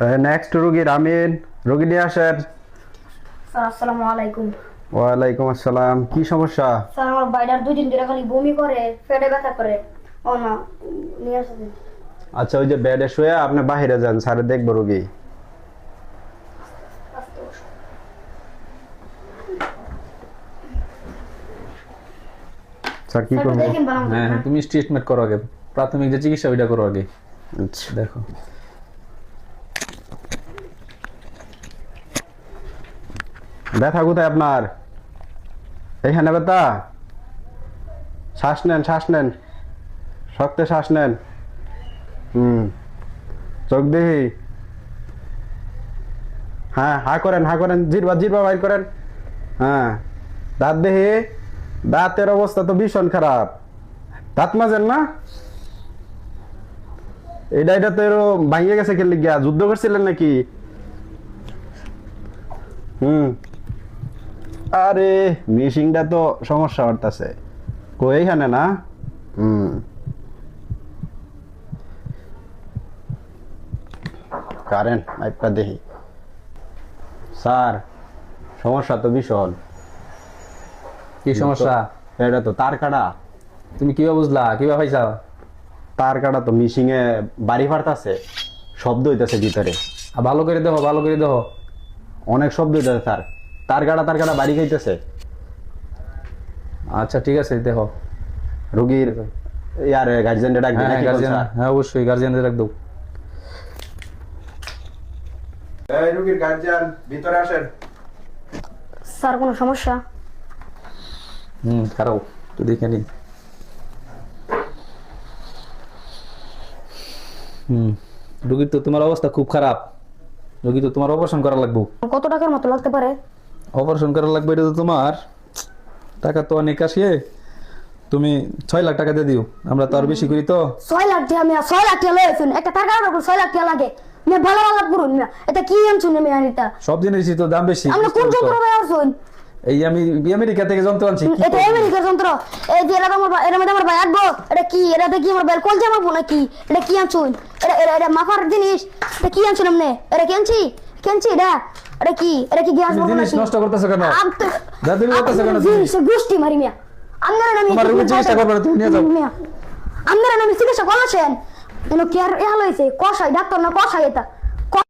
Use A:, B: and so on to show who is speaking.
A: Next রুগী রামিন। রুগী নিয়ে আসেন।
B: আসসালামু আলাইকুম।
A: ওয়ালাইকুম আসসালাম। কি সমস্যা?
B: স্যার আমার বাইরের দুই দিন ধরে খালি বমি করে পেটে ব্যথা করে। ও না নিয়ে আসেন।
A: আচ্ছা ওই যে বেডে শুয়ে আপনি বাইরে যান স্যার দেখব রুগী। স্যার কি করব?
C: হ্যাঁ হ্যাঁ, তুমি ট্রিটমেন্ট করো আগে। প্রাথমিক যে চিকিৎসা ওইটা করো আগে।
A: আচ্ছা।
C: দেখো।
A: ব্যথা কোথায় আপনার? এইখানে ব্যথা? শ্বাস নেন শ্বাস নেন। শক্তে শ্বাস নেন। হুম। চোখ দেখি। হ্যাঁ হা করেন হা করেন, জিরবা জিরবা বাইর করেন। হ্যাঁ। দাঁত দেখি। দাঁতের অবস্থা তো ভীষণ খারাপ। দাঁত মাজেন না? এটা এটা তো এরো ভাঙিয়ে গেছে খেলে গিয়া যুদ্ধ করছিলেন নাকি? হুম। আরে মিশিংটা তো সমস্যা হতাছে কই এইখানে না? হুম। কারেন্ট মাইপটা দেখি। স্যার সমস্যা তো ভীষণ।
C: কি সমস্যা?
A: এটা তো তার কাটা
C: তুমি কীভাবে বুঝলা? কীভাবে পাইছা?
A: তার কাটা তো মিশিং এ বাড়ি ফাটতাছে শব্দ হইতাছে ভিতরে।
C: ভালো করে দেখো ভালো করে দেখো।
A: অনেক শব্দ হইতাছে স্যার। তার কাটা তার কাটা বাড়ি খাইতেছে।
C: আচ্ছা ঠিক আছে দেখো।
A: রুগীর ইয়ার গার্জেন ডাক
C: হ্যাঁ
A: নাকি
C: গার্জিয়ান হ্যাঁ অবশ্যই গার্জিয়ানদের রাখ দাও।
A: এই রুগীর গার্জিয়ান ভিতরে আসেন।
B: স্যার কোনো সমস্যা?
C: হুম খারাপ। তো দেখে নি হুম রোগীর তো তোমার অবস্থা খুব খারাপ। রোগী তো তোমার অপারেশন করা লাগবে।
B: কত টাকার মতো লাগতে পারে?
C: অপারেশন করা লাগবে এটা তো তোমার। টাকা তো অনেক আসে তুমি ছয় লাখ টাকা দিয়ে দিও। আমরা তো আর বেশি করি তো।
D: ছয় লাখ টাকা মিয়া ছয় লাখ টাকা লয়েছেন একটা টাকার উপর ছয় লাখ টাকা লাগে। মিয়া ভালো ভালো করুন মিয়া। এটা কি আনছুন মিয়া এটা?
C: সব জিনিসই তো দাম বেশি
D: আমরা কোন যন্ত্র? বেড়াচ্ছুন
C: এই আমি আমেরিকা থেকে যন্ত্র আনছি
D: এটা? আমেরিকার যন্ত্র। এই যে এটা তো আমার এর মধ্যে আমার ভাই আঁকবো এটা কি? এটা কি আমার বেল কল জামাবো নাকি? এটা কি আনছুন? এটা এটা এটা মাফার জিনিস। এটা কি আনছুন আপনি? এটা কি আনছি? কি আনছি এটা? এটা কি? এটা কি গ্যাস বলব নাকি?
C: নষ্ট করতেছো কেন? কেন
D: জিনিস? গোষ্ঠী মারি মিয়া। আপনারা নামে
C: তোমার রোগীর চিকিৎসা করবে তুমি নিয়ে যাও।
D: আপনারা আমি চিকিৎসা করছেন এনো কেয়ার এ হলো কষাই ডাক্তার না কষাই এটা?